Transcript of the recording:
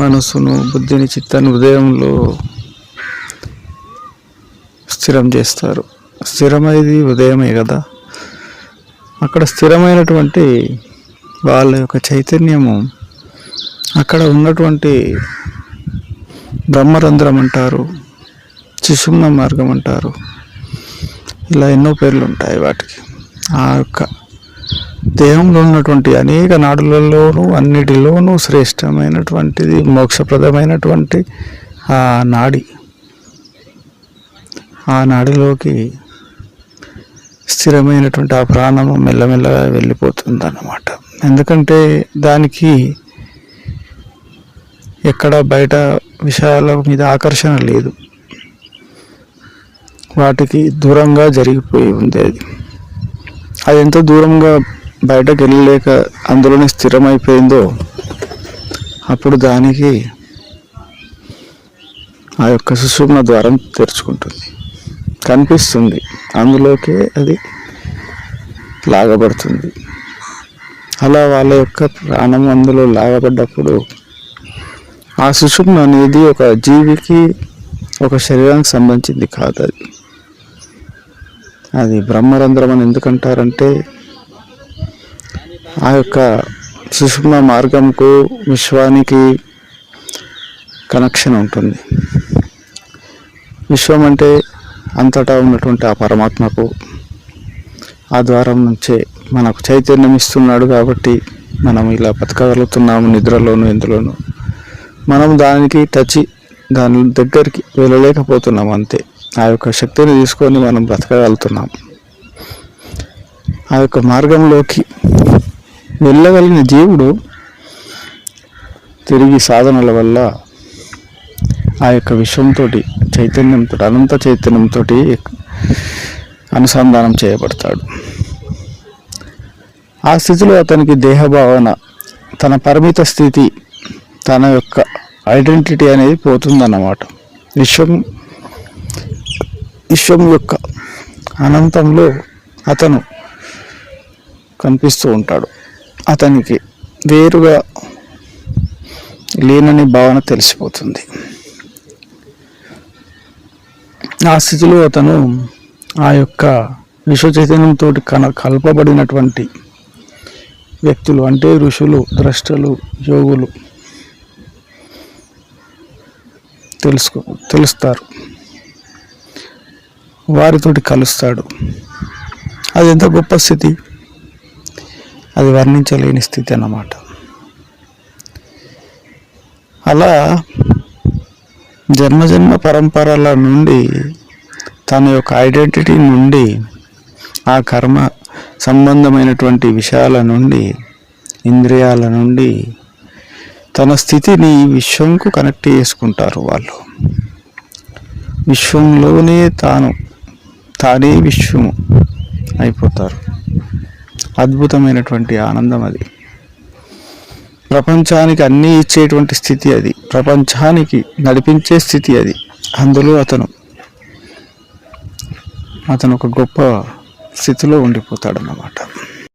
మనసును బుద్ధిని చిత్తాన్ని ఉదయంలో స్థిరం చేస్తారు. స్థిరమైనది ఉదయమే కదా. అక్కడ స్థిరమైనటువంటి వాళ్ళ యొక్క చైతన్యము అక్కడ ఉన్నటువంటి బ్రహ్మరంధ్రం అంటారు శిశుమ్న మార్గం అంటారు. ఇలా ఎన్నో పేర్లు ఉంటాయి వాటికి. ఆ యొక్క దేహంలో ఉన్నటువంటి అనేక నాడులలోనూ అన్నిటిలోనూ శ్రేష్టమైనటువంటిది మోక్షప్రదమైనటువంటి ఆ నాడి. ఆ నాడిలోకి స్థిరమైనటువంటి ఆ ప్రాణము మెల్లమెల్లగా వెళ్ళిపోతుంది అన్నమాట ఎందుకంటే దానికి ఎక్కడ బయట విషయాల మీద ఆకర్షణ లేదు. వాటికి దూరంగా జరిగిపోయి ఉంది అది అది ఎంత దూరంగా బయటకు వెళ్ళలేక అందులోనే స్థిరమైపోయిందో అప్పుడు దానికి ఆ యొక్క సుషుమ్న ద్వారం తెరుచుకుంటుంది. కనిపిస్తుంది. అందులోకే అది లాగబడుతుంది. అలా వాళ్ళ యొక్క ప్రాణం అందులో లాగబడ్డప్పుడు ఆ సుషుమ్న అనేది ఒక జీవికి ఒక శరీరానికి సంబంధించింది కాదు అది. అది బ్రహ్మరంధ్రం అని ఎందుకంటారంటే ఆ యొక్క సుషుమ్న మార్గంకు విశ్వానికి కనెక్షన్ ఉంటుంది. విశ్వం అంటే అంతటా ఉన్నటువంటి ఆ పరమాత్మకు ఆ ద్వారం నుంచే మనకు చైతన్యం ఇస్తున్నాడు కాబట్టి మనం ఇలా బతకగలుగుతున్నాము నిద్రలోను ఇందులోను మనం దానికి టచ్ దాని దగ్గరికి వెళ్ళలేకపోతున్నాం అంతే. ఆ యొక్క శక్తిని తీసుకొని మనం బ్రతకగలుగుతున్నాం ఆ యొక్క మార్గంలోకి వెళ్ళగలిగిన జీవుడు తిరిగి సాధనల వల్ల ఆ యొక్క విశ్వంతో చైతన్యంతో అనంత చైతన్యంతో అనుసంధానం చేయబడతాడు. ఆ స్థితిలో అతనికి దేహభావన తన పరిమిత స్థితి తన యొక్క ఐడెంటిటీ అనేది పోతుందన్నమాట. విశ్వం విశ్వం యొక్క అనంతంలో అతను కనిపిస్తూ ఉంటాడు. అతనికి వేరుగా లేనని భావన తెలిసిపోతుంది. ఆ స్థితిలో అతను ఆ యొక్క విశ్వ చైతన్యంతో కన కలపబడినటువంటి వ్యక్తులు అంటే ఋషులు ద్రష్టలు యోగులు తెలుసుకో తెలుస్తారు. వారితోటి కలుస్తాడు. అది ఎంత గొప్ప స్థితి? అది వర్ణించలేని స్థితి అన్నమాట. అలా జన్మజన్మ పరంపరల నుండి తన యొక్క ఐడెంటిటీ నుండి ఆ కర్మ సంబంధమైనటువంటి విషయాల నుండి ఇంద్రియాల నుండి తన స్థితిని విశ్వంకు కనెక్ట్ చేసుకుంటారు వాళ్ళు. విశ్వంలోనే తాను తానే విశ్వము అయిపోతారు. అద్భుతమైనటువంటి ఆనందం అది. ప్రపంచానికి అన్నీ ఇచ్చేటువంటి స్థితి అది. ప్రపంచానికి నడిపించే స్థితి అది. అందులో అతను అతను ఒక గొప్ప స్థితిలో ఉండిపోతాడన్నమాట.